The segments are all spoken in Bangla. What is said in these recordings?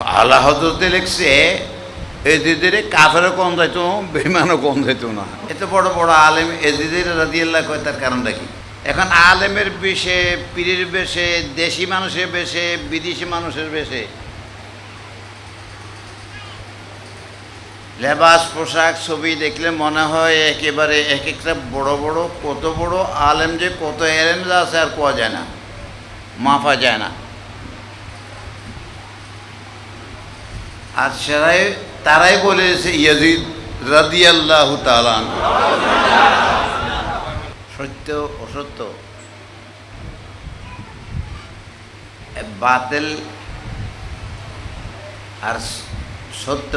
আল্লাহ হজরতে লিখছে এদিদের কাফেরও কম যাইতো বেমানও কম যাইতো না। এত বড় বড় আলেম এদিদের রাদিয়াল্লাহ কয় তার কারণটা কি? এখন আলেমের বেশে, পীরের বেশে, দেশি মানুষের বেশে, বিদেশি মানুষের বেশে, লেবাস, পোশাক, ছবি দেখলে মনে হয় একেবারে এক একটা বড় বড়, কত বড় আলেম যে কত এলেম আছে আর কোয়া যায় না মাফা যায় না। আর সেরাই, তারাই বলেছে ইয়াজিদ রাদিয়াল্লাহু তাআলা আনহু। সত্য, অসত্য? বাতিল আর সত্য?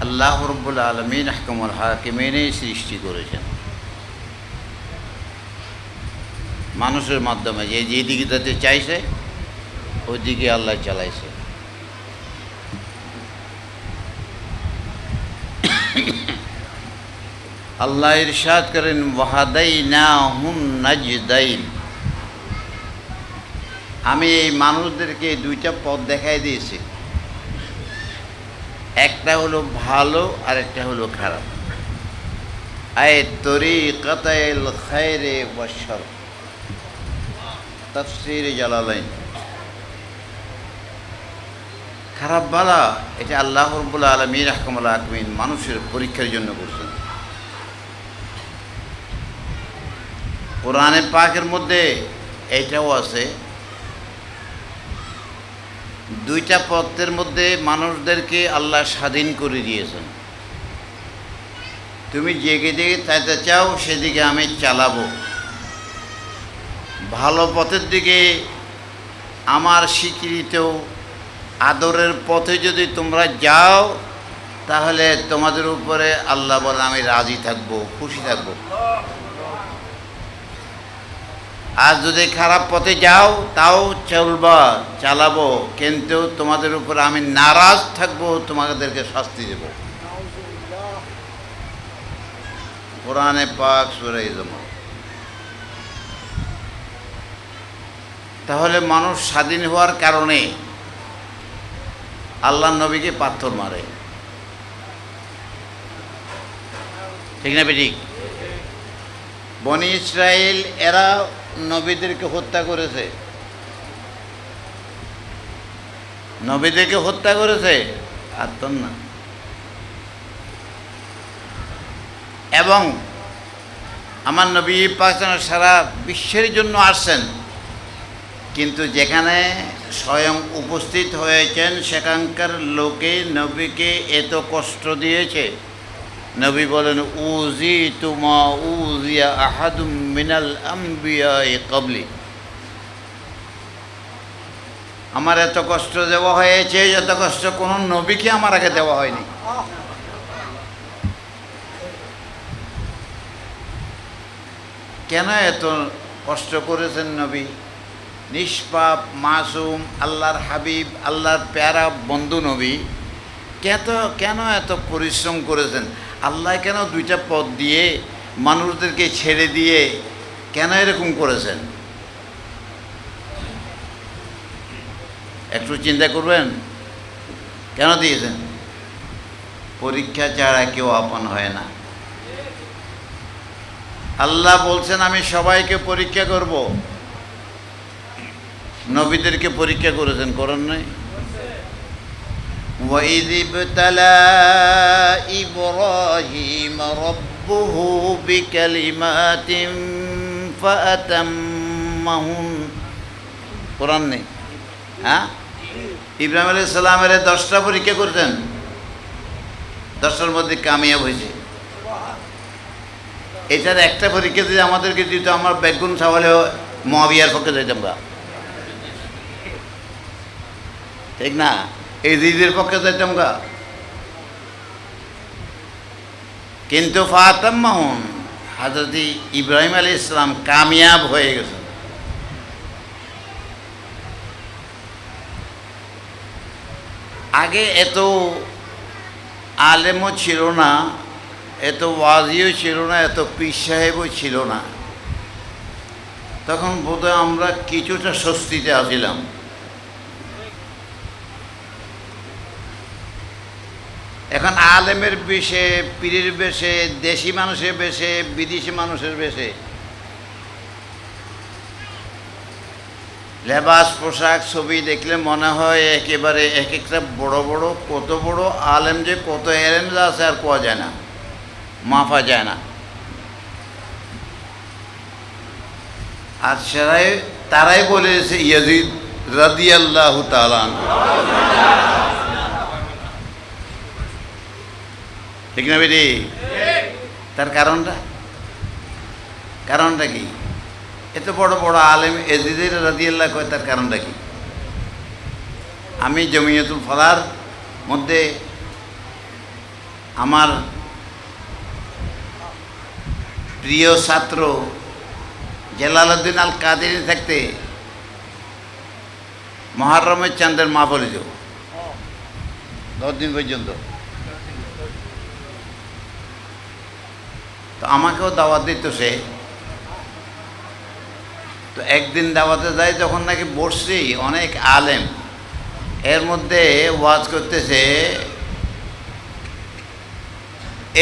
আল্লাহ রব্বুল আলমিন আহকামুল হাকিমিনই সৃষ্টি করেছেন। মানুষের মাধ্যমে যে যেদিকে তাতে চাইছে ওই দিকে আল্লাহ চালাইছে। আল্লাহ ইরশাদ করেন ওয়াহাদাই না হুম নাজদাইন। আমি এই মানুষদেরকে দুইটা পথ দেখাই দিয়েছি। একটা হলো ভালো আর একটা হলো খারাপ। আয় তরি কাতাইল খায়রে বৎসর তফসির জালালাইন। খারাপ বালা, এটা আল্লাহ রব্বুল আলমীর আহকামুল আকমিন মানুষের পরীক্ষার জন্য করছেন। কোরআনে পাকের মধ্যে এইটাও আছে। দুইটা পথের মধ্যে মানুষদেরকে আল্লাহ স্বাধীন করে দিয়েছেন। তুমি জেগে জেগে চাইতে চাও, সেদিকে আমি চালাবো। ভালো পথের দিকে আমার স্বীকৃত আদরের পথে যদি তোমরা যাও, তাহলে তোমাদের উপরে আল্লাহ বলে আমি রাজি থাকব, খুশি থাকব। আর যদি খারাপ পথে যাও, তাও চলবা, চালাবো। কিন্তু তোমাদের উপর আমি নারাজ থাকব, তোমাদেরকে শাস্তি দেব। কোরআনে পাক সুরাই তাহলে মানুষ স্বাধীন হওয়ার কারণে আল্লাহ নবীকে পাথর মারে। ঠিক না বেঠিক? বনি ইসরায়েল এরা নবীদেরকে হত্যা করেছে। নবীদেরকে হত্যা করেছে? আর তো না। এবং আমার নবী পাকিস্তান সারা বিশ্বের জন্য আসছেন। কিন্তু যেখানে স্বয়ং উপস্থিত হয়েছেন, সেখানকার লোকে নবীকে এত কষ্ট দিয়েছে। নবী বলেন উজি তুমা উজিয়া আহাদুম মিনাল আম্বিয়া কবলি আমার এত কষ্ট দেওয়া হয়েছে, যত কষ্ট কোনো নবীকে আমার আগে দেওয়া হয়নি। কেন এত কষ্ট করেছেন নবী? নিষ্পাপ, মাসুম, আল্লাহর হাবিব, আল্লাহর প্যারা বন্ধু নবী, কেত কেন এত পরিশ্রম করেছেন? আল্লাহ কেন দুইটা পথ দিয়ে মানুষদেরকে ছেড়ে দিয়ে কেন এরকম করেছেন? একটু চিন্তা করবেন? কেন দিয়েছেন? পরীক্ষা ছাড়া কেউ আপন হয় না। আল্লাহ বলছেন, আমি সবাইকে পরীক্ষা করব। নবীদেরকে পরীক্ষা করেছেন, করেন নাই? وإذ ابتلى إبراهيم ربه بكلمات فأتمهن কোরআন নেই হ্যাঁ ইব্রাহিম আলী সালামের দশটা পরীক্ষা করতেন দশটার মধ্যে কামিয়াব হয়েছে এটার একটা পরীক্ষা যদি আমাদেরকে দিত আমার বেগুন সাওয়ালে মহাবিয়ার পক্ষে যেতাম বা ঠিক না এই দিদির পক্ষে যেতাম গা কিন্তু ফাতাম মাহুন হাজরত ইব্রাহিম আলী ইসলাম কামিয়াব হয়ে গেছে। আগে এত আলেমও ছিল না, এত ওয়াজিও ছিল না, এত পীর সাহেবও ছিল না। তখন বোধহয় আমরা কিছুটা স্বস্তিতে আসিলাম এখন আলেমের বেশে, পীরের বেশে, দেশি মানুষের বেশে, বিদেশি মানুষের বেশে। লেবাস, পোশাক, ছবি দেখলে মনে হয় একেবারে এক একটা বড় বড়, কত বড় আলেম যে কত এলেম আছে আর কোয়া যায় না, মাফা যায় না। আর সেরাই, তারাই বলেছে ইয়াজিদ রাদিয়াল্লাহু তাআলা ঠিক না বেটি? তার কারণটা? কারণটা কি? এত বড় বড় আলেম এজিদের রাদিয়াল্লাহ কয়, তার কারণটা কি? আমি জমিয়তুল ফলার মধ্যে আমার প্রিয় ছাত্র জেলালউদ্দিন আল কাদের থাকতে মহারমের চাঁদের মা বলে দশ দিন পর্যন্ত। তো আমাকেও দাওয়াত দিত সে। তো একদিন দাওয়াতে যাই, যখন নাকি বসছি, অনেক আলেম। এর মধ্যে ওয়াজ করতেছে,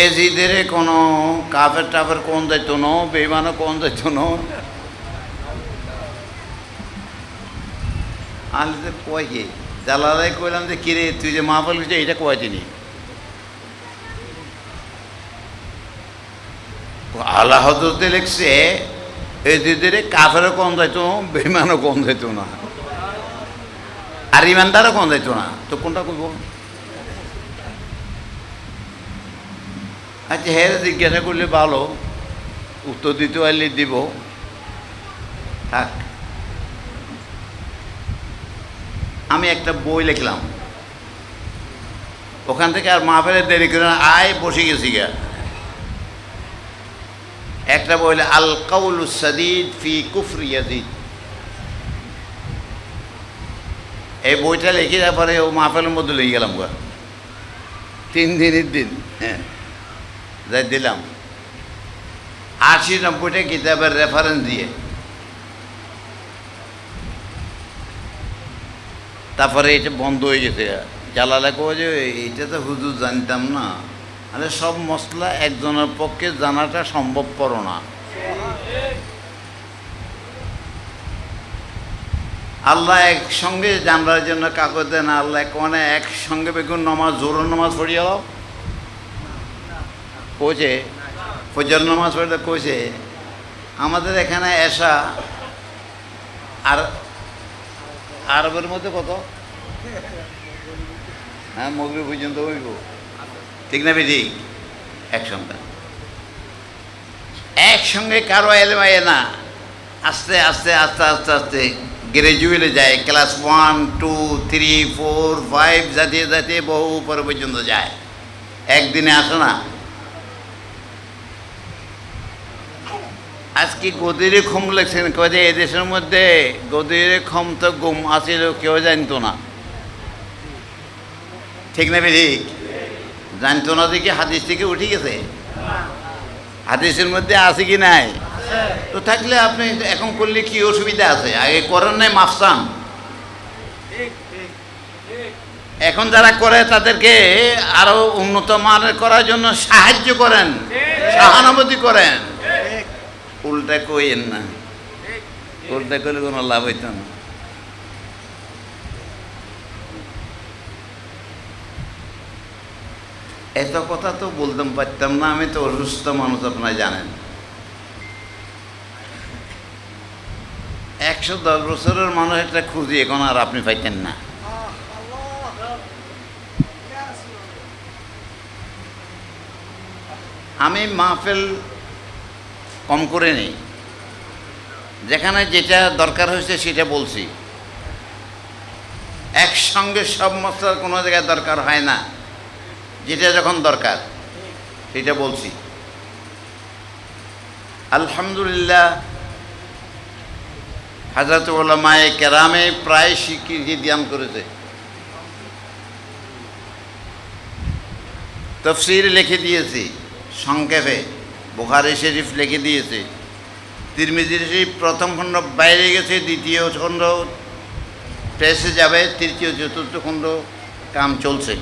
এজিদের কোনো কাফের টাফের কোন দায়িত্ব নো বেমানও কোন দায়িত্ব নো। আমি তো কয় কি? জালালাই কইলাম যে, কিরে, তুই যে মা বলবি যে এটা কয় চিনি আল্লাহ হজরতে লিখছে এজিদের কাফেরও কম যাইত বেমানও কম দায়িত্ব না। আর ইমানদারও কম যাইত না। তো কোনটা কইব? আচ্ছা হ্যাঁ জিজ্ঞাসা করলে ভালো, উত্তর দিতে পারলে দিব। থাক। আমি একটা বই লিখলাম। ওখান থেকে আর মাহফিলের দেরি করে আয়, বসে গেছি গা একটা বই হলো, আল কাউল সাদিদ ফি কুফরি ইয়াজিদ এই বইটা লিখে তারপরে ও মাহফিলের মধ্যে লেগে গেলাম গা। তিন দিনের দিন হ্যাঁ দিলাম। আশি নব্বইটা কিতাবের রেফারেন্স দিয়ে। তারপরে এটা বন্ধ হয়ে গেছে জালালে কো যে এটা তো হুজুর জানতাম না। আরে সব মশলা একজনের পক্ষে জানাটা সম্ভবপর না। আল্লাহ একসঙ্গে জানবার জন্য কাগজ দেন, আল্লাহ কোনে একসঙ্গে বেগুন নমাজ জোরন নমাজ পড়িয়ে দাও। কইছে ফজর নামাজ পড়লে কইছে, আমাদের এখানে এসা আর আরবের মধ্যে কত? হ্যাঁ মগরি পর্যন্ত হইব। ঠিক না বেদি একসঙ্গে। একসঙ্গে কারও এলেম আয় না। আস্তে আস্তে আস্তে আস্তে আস্তে গ্রাজুয়েটে যায়। Class one two three four five জাতীয় জাতীয় বহু উপরে পর্যন্ত যায়। একদিনে আসে না। আজকে গদিরে খম লেখছেন কয়ে যে এদেশের মধ্যে গদিরে খম তো গুম আসিল, কেউ জানতো না। ঠিক না ঠিক জানতো না দেখি হাদিস থেকে উঠে গেছে। হাদিসের মধ্যে আছে কি নাই? তো থাকলে আপনি এখন করলে কি অসুবিধা আছে? আগে করেন নাই মাফসান এখন যারা করে তাদেরকে আরও উন্নত মানের করার জন্য সাহায্য করেন সহানুভূতি করেন। উল্টা কইেন না। উল্টা করলে কোনো লাভ হইত না। এত কথা তো বলতাম, পারতাম না, আমি তো অসুস্থ মানুষ, আপনারা জানেন। একশো দশ বছরের মানুষ একটা খুঁজি, এখন আর আপনি পাইতেন না। আমি মাহফিল কম করে নেই। যেখানে যেটা দরকার হয়েছে সেটা বলছি। একসঙ্গে সব মশলার কোনো জায়গায় দরকার হয় না। যেটা যখন দরকার, সেটা বলছি। আলহামদুলিল্লাহ, হাজরত ওলামায়ে কেরামে প্রায় স্বীকৃতি দান করেছে। তফসির লিখে দিয়েছি, সংক্ষেপে। বুখারি শরীফ লিখে দিয়েছে। তিরমিজি শরীফ প্রথম খণ্ড বাইরে গেছে, দ্বিতীয় খণ্ড প্রেসে যাবে, তৃতীয়, চতুর্থ খণ্ড কাম চলছে।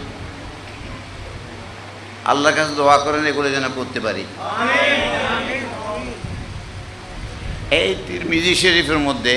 আল্লাহর কাছে দোয়া করেন এগুলো যেন করতে পারি। এই তিরমিজি শরীফের মধ্যে